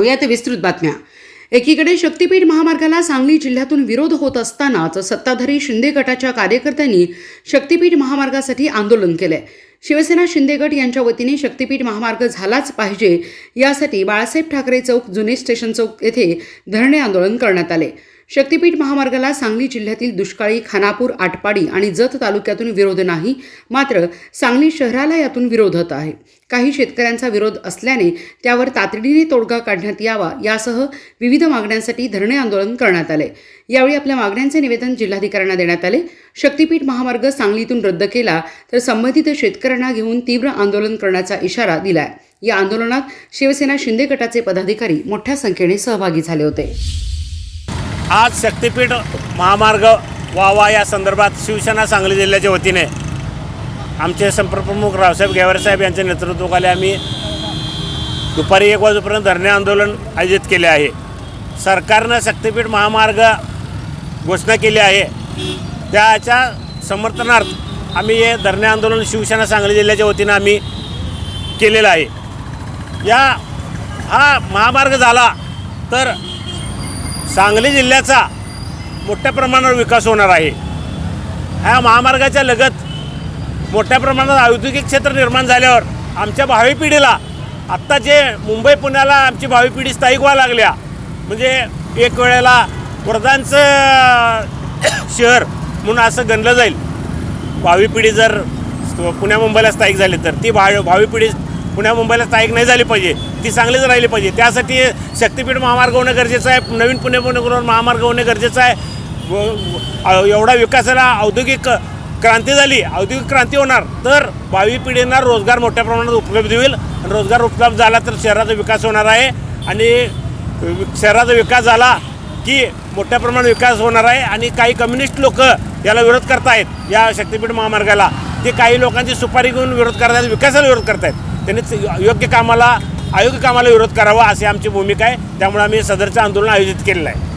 यात विस्तृत बातम्या. एकीकडे शक्तीपीठ महामार्गाला सांगली जिल्ह्यातून विरोध होत असतानाच सत्ताधारी शिंदे गटाच्या कार्यकर्त्यांनी शक्तीपीठ महामार्गासाठी आंदोलन केलंय. शिवसेना शिंदे गट यांच्या वतीने शक्तीपीठ महामार्ग झालाच पाहिजे यासाठी बाळासाहेब ठाकरे चौक जुने स्टेशन चौक येथे धरणे आंदोलन करण्यात आले. शक्तीपीठ महामार्गाला सांगली जिल्ह्यातील दुष्काळी खानापूर आटपाडी आणि जत तालुक्यातून विरोध नाही मात्र सांगली शहराला यातून विरोध होत आहे. काही शेतकऱ्यांचा विरोध असल्याने त्यावर तातडीने तोडगा काढण्यात यावा यासह विविध मागण्यांसाठी धरणे आंदोलन करण्यात आले. यावेळी आपल्या मागण्यांचे निवेदन जिल्हाधिकाऱ्यांना देण्यात आले. शक्तीपीठ महामार्ग सांगलीतून रद्द केला तर संबंधित शेतकऱ्यांना घेऊन तीव्र आंदोलन करण्याचा इशारा दिलाय. या आंदोलनात शिवसेना शिंदे गटाचे पदाधिकारी मोठ्या संख्येने सहभागी झाले होते. आज शक्तीपीठ महामार्ग व्हावा या संदर्भात शिवसेना सांगली जिल्ह्याच्या वतीने आमचे संपर्कप्रमुख रावसाहेब गेवारसाहेब यांच्या नेतृत्वाखाली आम्ही दुपारी एक वाजेपर्यंत धरणे आंदोलन आयोजित केले आहे. सरकारनं शक्तीपीठ महामार्ग घोषणा केली आहे. त्याच्या समर्थनार्थ आम्ही हे धरणे आंदोलन शिवसेना सांगली जिल्ह्याच्या वतीनं आम्ही केलेलं आहे. या हा महामार्ग झाला तर सांगली जिल्ह्याचा मोठ्या प्रमाणावर विकास होणार आहे. ह्या महामार्गाच्या लगत मोठ्या प्रमाणात औद्योगिक क्षेत्र निर्माण झाल्यावर आमच्या भावी पिढीला आत्ता जे मुंबई पुण्याला आमची भावी पिढी स्थायिक व्हायला लागल्या म्हणजे एक वेळेला वर्धांचं शहर म्हणून असं गणलं जाईल. भावी पिढी जर पुण्या मुंबईला स्थायिक झाली तर ती भा भावी पिढी पुण्या मुंबईला स्थायिक नाही झाली पाहिजे. ती चांगलीच राहिली पाहिजे. त्यासाठी शक्तीपीठ महामार्ग होणं गरजेचं आहे. नवीन पुणे पुणे महामार्ग होणे गरजेचं आहे. व- एवढा विकासाला औद्योगिक क्रांती झाली. औद्योगिक क्रांती होणार. तर भावी पिढींना रोजगार मोठ्या प्रमाणात उपलब्ध होईल. आणि रोजगार उपलब्ध झाला तर शहराचा विकास होणार आहे. आणि शहराचा विकास झाला की मोठ्या प्रमाणात विकास होणार आहे. आणि काही कम्युनिस्ट लोक याला विरोध करतायत या शक्तीपीठ महामार्गाला. ते काही लोकांची सुपारी घेऊन विरोध करतायत विकासाला विरोध करतायत. त्यांनी योग्य कामाला अयोग्य कामाला विरोध करावा अशी आमची भूमिका आहे. त्यामुळे आम्ही सदरचं आंदोलन आयोजित केलेलं आहे.